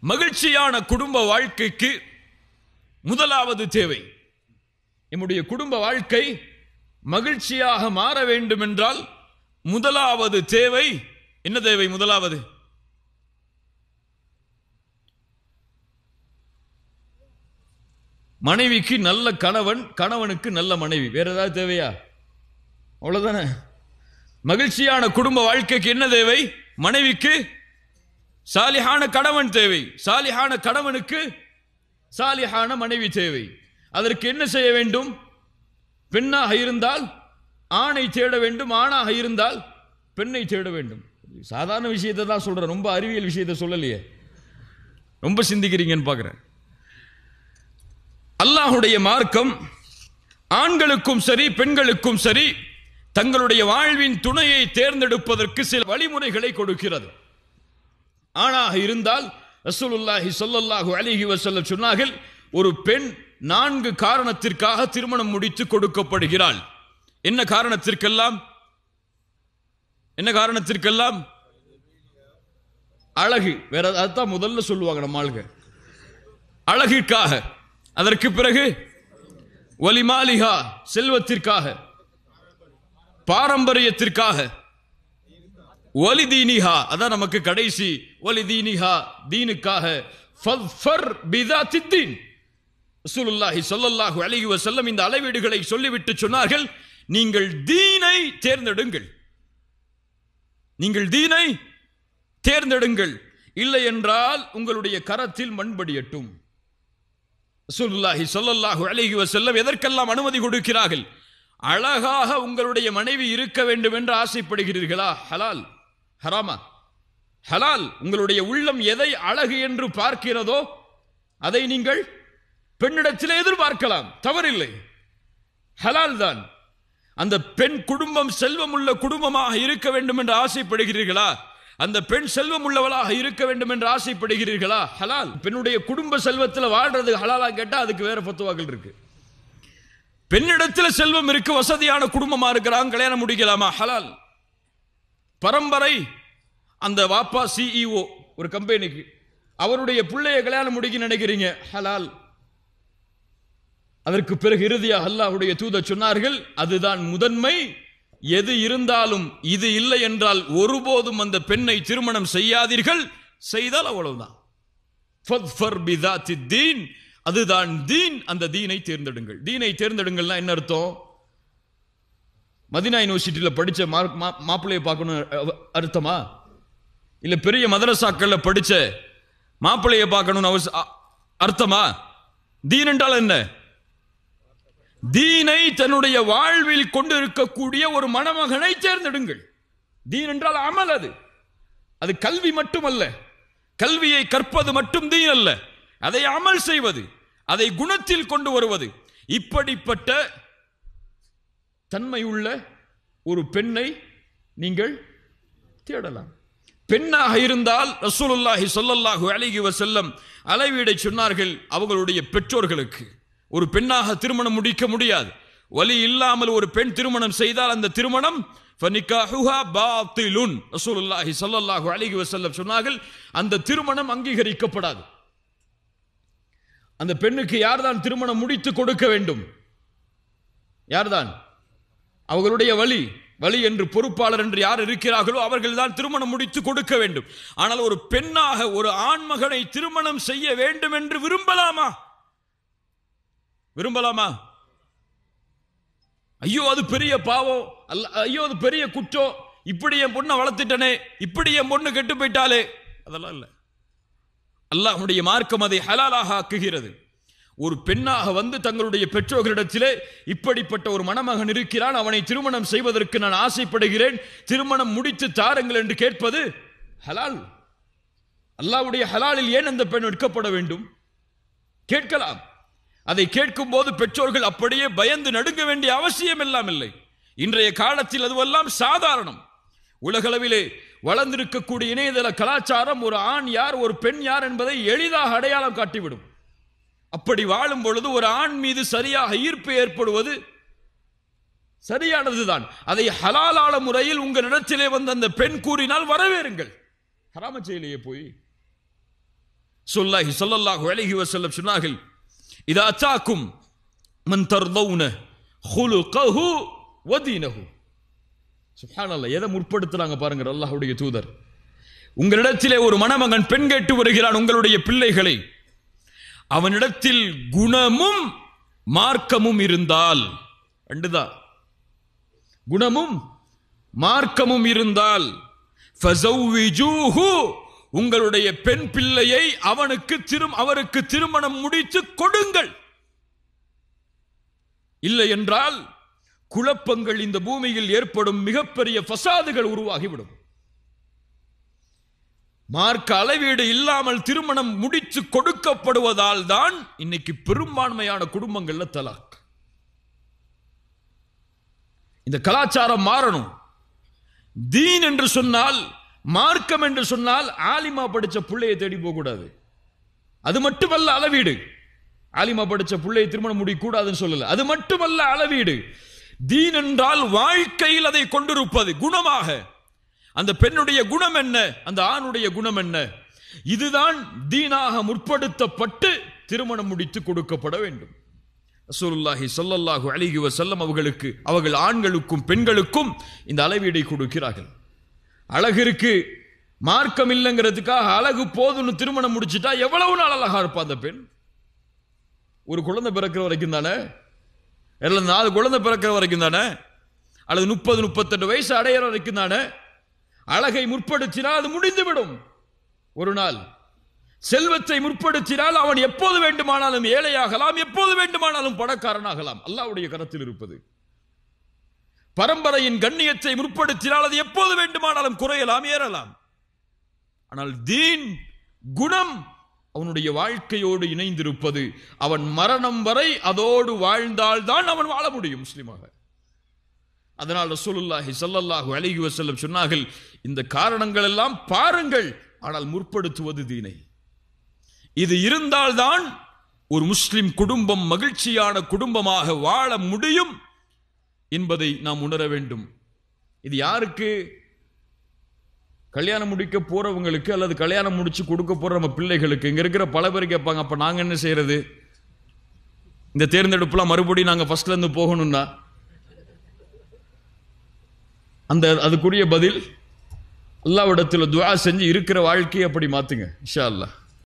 மகிழ்ச்சியான குடும்ப வாழ்க்கைக்கு முதலாவது தேவை. நம்முடைய குடும்ப வாழ்க்கை மகிழ்ச்சியாக மாற வேண்டும் என்றால் முதலாவது தேவை என்ன தேவை முதலாவது? மனைவிக்கு நல்ல கணவன் கணவனுக்கு நல்ல மனைவி. வேற ஏதாவது தேவையா? அவ்வளவுதானே? மகிழ்ச்சியான குடும்ப வாழ்க்கைக்கு என்ன தேவை? மனைவிக்கு சாலிஹான கணவன் தேவை. சாலிஹான கணவனுக்கு சாலிஹான மனைவி தேவை. அதற்கு என்ன செய்ய வேண்டும்? பெண்ணாக இருந்தால் ஆணை தேட வேண்டும் ஆணாக இருந்தால் பெண்ணை தேட வேண்டும். சாதாரண விஷயத்தை தான் சொல்றேன். ரொம்ப அறிவியல் விஷயத்தை சொல்லலையே. ரொம்ப சிந்திக்கிறீங்கன்னு பார்க்குறேன். அல்லாஹுடைய மார்க்கம் ஆண்களுக்கும் சரி பெண்களுக்கும் சரி தங்களுடைய வாழ்வின் துணையை தேர்ந்தெடுப்பதற்கு சில வழிமுறைகளை கொடுக்கிறது. ஆணாக இருந்தால் ரசூலுல்லாஹி சொல்லல்லாஹு அலிஹி வசல்ல சொன்னார்கள் ஒரு பெண் நான்கு காரணத்திற்காக திருமணம் முடித்து கொடுக்கப்படுகிறாள். என்ன காரணத்திற்கெல்லாம்? என்ன காரணத்திற்கெல்லாம்? அழகு. வேற அதுதான் முதல்ல சொல்லுவாங்க நம்ம ஆளுங்க. அழகிற்காக. அதற்கு பிறகு வலிமாலிகா செல்வத்திற்காக பாரம்பரியத்திற்காக ஒலி தீனிஹா அதான் நமக்கு கடைசி. ஒலி தீனிஹா தீனுக்காக. ஃபத்ஃபர் பிதாத்தி தீன் ரசூலுல்லாஹி சொல்லல்லாஹு அலைஹி வசல்லம் இந்த அளவீடுகளை சொல்லிவிட்டு சொன்னார்கள் நீங்கள் தீனை தேர்ந்தெடுங்கள். நீங்கள் தீனை தேர்ந்தெடுங்கள். இல்லை என்றால் உங்களுடைய கரத்தில் மண்படியட்டும் ரசூலுல்லாஹி சொல்லல்லாஹு அழகி வசல்லம் எதற்கெல்லாம் அனுமதி கொடுக்கிறார்கள்? அழகாக உங்களுடைய மனைவி இருக்க வேண்டும் என்று ஆசைப்படுகிறீர்களா? ஹலால். ஹராமா? ஹலால் உங்களுடைய உள்ளம் எதை அழகு என்று பார்க்கிறதோ அதை நீங்கள் பெண்ணிடத்தில் எதிர்பார்க்கலாம். தவறில்லை. ஹலால் தான். அந்த பெண் குடும்பம் செல்வம் உள்ள குடும்பமாக இருக்க வேண்டும் என்று ஆசைப்படுகிறீர்களா? அந்த பெண் செல்வம் உள்ளவளாக இருக்க வேண்டும் என்று ஆசைப்படுகிறீர்களா? ஹலால். பெண்ணுடைய குடும்ப செல்வத்தில் வாழ்றது ஹலாலா கேட்டால் அதுக்கு வேற பத்துவாக்கள் இருக்கு. பெண்ணிடத்தில் செல்வம் இருக்கு வசதியான குடும்பமா இருக்கிறாங்க கல்யாணம் முடிக்கலாமா? ஹலால். பரம்பரை அந்த வாப்பா சிஇஓ ஒரு கம்பெனிக்கு. அவருடைய பிள்ளைய கல்யாணம் முடிக்க நினைக்கிறீங்க? ஹலால். அதற்கு பிறகு இறுதியாக அல்லாஹுடைய தூத சொன்னார்கள் அதுதான் முதன்மை. எது இருந்தாலும் இது இல்லை என்றால் ஒருபோதும் அந்த பெண்ணை திருமணம் செய்யாதீர்கள். செய்தால் அவ்வளவுதான். அதுதான் தீன். அந்த தீனை தேர்ந்தெடுங்கள். தீனை தேர்ந்தெடுங்கள்னா என்ன அர்த்தம்? மதினா யூனிவர்சிட்டியில் படித்த மார்க் மாப்பிள்ளையை பார்க்கணும் அர்த்தமா? இல்லை பெரிய மதரசாக்களில் படித்த மாப்பிள்ளையை பார்க்கணும்னு அவச அ- அர்த்தமா? தீன் என்றால் என்ன? தீனை தன்னுடைய வாழ்வில் கொண்டு இருக்கக்கூடிய ஒரு மணமகனை தேர்ந்தெடுங்கள். தீன் என்றால் அமல் அது. அது கல்வி மட்டுமல்ல. கல்வியை கற்பது மட்டும் தீன் அல்ல. அதை அமல் செய்வது அதை குணத்தில் கொண்டு வருவது. இப்படிப்பட்ட தன்மையுள்ள ஒரு பெண்ணை நீங்கள் தேடலாம். பெண்ணாக இருந்தால் ரசூலுல்லாஹி சொல்லல்லாஹு அலைஹி செல்லம் அளவீடை சொன்னார்கள் அவர்களுடைய பெற்றோர்களுக்கு. ஒரு பெண்ணாக திருமணம் முடிக்க முடியாது. வலி இல்லாமல் ஒரு பெண் திருமணம் செய்தால் அந்த திருமணம் ரசூலுல்லாஹி ஸல்லல்லாஹு அலைஹி வஸல்லம் சொன்னார்கள் அந்த திருமணம் அங்கீகரிக்கப்படாது. அந்த பெண்ணுக்கு யார்தான் திருமணம் முடித்து கொடுக்க வேண்டும்? யார்தான்? அவர்களுடைய வழி வழி என்று பொறுப்பாளர் என்று யார் இருக்கிறார்களோ அவர்கள் தான் திருமணம் முடித்து கொடுக்க வேண்டும். ஆனால் ஒரு பெண்ணாக ஒரு ஆண்மகனை திருமணம் செய்ய வேண்டும் என்று விரும்பலாமா? விரும்பலாமா? ஐயோ அது பெரிய பாவம் அல்ல ஐயோ அது பெரிய குற்றம் இப்படி என் பொண்ணை வளர்த்துட்டனே இப்படி என் பொண்ணு கெட்டு போயிட்டாலே. அதெல்லாம் இல்லை. அல்லாஹ்வுடைய மார்க்கம் அதை ஹலாலாக ஆக்குகிறது. ஒரு பெண்ணாக வந்து தங்களுடைய பெற்றோர்களிடத்திலே இப்படிப்பட்ட ஒரு மணமகன் இருக்கிறான். அவனை திருமணம் செய்வதற்கு நான் ஆசைப்படுகிறேன். திருமணம் முடித்து தாருங்கள் என்று கேட்பது ஹலால். அல்லாவுடைய ஹலாலில் ஏன் அந்த பெண் எடுக்கப்பட வேண்டும்? கேட்கலாம். அதை கேட்கும் போது பெற்றோர்கள் அப்படியே பயந்து நடுங்க வேண்டிய அவசியம் எல்லாம் இல்லை. இன்றைய காலத்தில் அதுவெல்லாம் சாதாரணம். உலகளவிலே வளர்ந்திருக்கக்கூடிய இணையதள கலாச்சாரம் ஒரு ஆண் யார் ஒரு பெண் யார் என்பதை எளிதாக அடையாளம் காட்டிவிடும். அப்படி வாழும் பொழுது ஒரு ஆண் மீது சரியாக ஈர்ப்பு ஏற்படுவது சரியானதுதான். அதை ஹலாலான முறையில் உங்களிடத்திலே வந்து அந்த பெண் கூறினால் வரவேறுங்கள். ஹராம செயலியே போய் சொல்லாஹி ஸல்லல்லாஹு அலைஹி வஸல்லம் சொன்னார்கள் இதா அச்சாக்கும் மன் தர்தௌன ஹுலுகஹு வதீனஹு சுப்ஹானல்லாஹ் எதை முற்படுத்துறாங்க பாருங்க அல்லாஹுடைய தூதர். உங்களிடத்திலே ஒரு மணமகன் பெண் கேட்டு வருகிறான் உங்களுடைய பிள்ளைகளை அவனிடத்தில் குணமும் மார்க்கமும் இருந்தால். ரெண்டுதான் குணமும் மார்க்கமும் இருந்தால். உங்களுடைய பெண் பிள்ளையை அவனுக்கு திரும் அவருக்கு திருமணம் முடித்து கொடுங்கள். இல்லை என்றால் குழப்பங்கள் இந்த பூமியில் ஏற்படும் மிகப்பெரிய பசாதுகள் உருவாகிவிடும். மார்க்க அளவீடு இல்லாமல் திருமணம் முடித்து கொடுக்கப்படுவதால் தான் இன்னைக்கு பெரும்பான்மையான குடும்பங்கள்ல தலாக். இந்த கலாச்சாரம் மாறணும். தீன் என்று சொன்னால் மார்க்கம் என்று சொன்னால் ஆலிமா படிச்ச பிள்ளையை தேடி போகக்கூடாது. அது மட்டுமல்ல அளவீடு. ஆலிமா படிச்ச பிள்ளையை திருமணம் முடியக்கூடாதுன்னு சொல்லல. அது மட்டுமல்ல அளவீடு. தீன் என்றால் வாழ்க்கையில் அதை கொண்டிருப்பது குணமாக. அந்த பெண்ணுடைய குணம் என்ன? அந்த ஆணுடைய குணம் என்ன? இதுதான் தீனாக முற்படுத்தப்பட்டு திருமணம் முடித்து கொடுக்கப்பட வேண்டும். ரசூலுல்லாஹி சொல்லல்லாஹு அலைஹி வசல்லம் அவர்களுக்கு அவர்கள் ஆண்களுக்கும் பெண்களுக்கும் இந்த அளவீடை கொடுக்கிறார்கள். அழகு இருக்கு. மார்க்கம் இல்லைங்கிறதுக்காக அழகு போதும்னு திருமணம் முடிச்சிட்டா எவ்வளவு நாள் அழகா இருப்பா அந்த பெண்? ஒரு குழந்தை பிறக்கிற வரைக்கும் தானே? இல்லை நாலு குழந்தை பிறக்கிற வரைக்கும் தானே? அல்லது முப்பது முப்பத்தெட்டு வயசு அடையிற வரைக்கும் தானே? அழகை முற்படுத்தினால் அது முடிந்துவிடும். ஒரு நாள் செல்வத்தை முற்படுத்தினால் அவன் எப்போது வேண்டுமானாலும் ஏழையாகலாம் எப்போது வேண்டுமானாலும் பணக்காரனாகலாம். அல்லாவுடைய கரத்தில் இருப்பது. பரம்பரையின் கண்ணியத்தை முற்படுத்தினால் அது எப்போது வேண்டுமானாலும் குறையலாம் ஏறலாம். ஆனால் தீன் குணம் அவனுடைய வாழ்க்கையோடு இணைந்திருப்பது அவன் மரணம் வரை அதோடு வாழ்ந்தால்தான் அவன் வாழ முடியும் முஸ்லிமாக. அதனால் ரசூலுல்லாஹி சல்லல்லாஹு அலிஹி வசல்லம் சொன்னார்கள் இந்த காரணங்கள் எல்லாம் பாருங்கள் ஆனால் முற்படுத்துவது தீனை. இது இருந்தால்தான் ஒரு முஸ்லிம் குடும்பம் மகிழ்ச்சியான குடும்பமாக வாழ முடியும் என்பதை நாம் உணர வேண்டும். இது யாருக்கு? கல்யாணம் முடிக்க போறவங்களுக்கு அல்லது கல்யாணம் முடிச்சு கொடுக்க போற நம்ம பிள்ளைகளுக்கு. இங்க இருக்கிற பல பேர் கேட்பாங்க அப்ப நாங்க என்ன செய்யறது? இந்த தேர்ந்தெடுப்புலாம் மறுபடியும் நாங்க ஃபர்ஸ்ட்ல இருந்து போகணும்னா அந்த அதுக்குரிய பதில் அல்லாவிடத்தில் துவா செஞ்சு இருக்கிற வாழ்க்கையை அப்படி மாற்றுங்க இஷா அல்லாஹ்.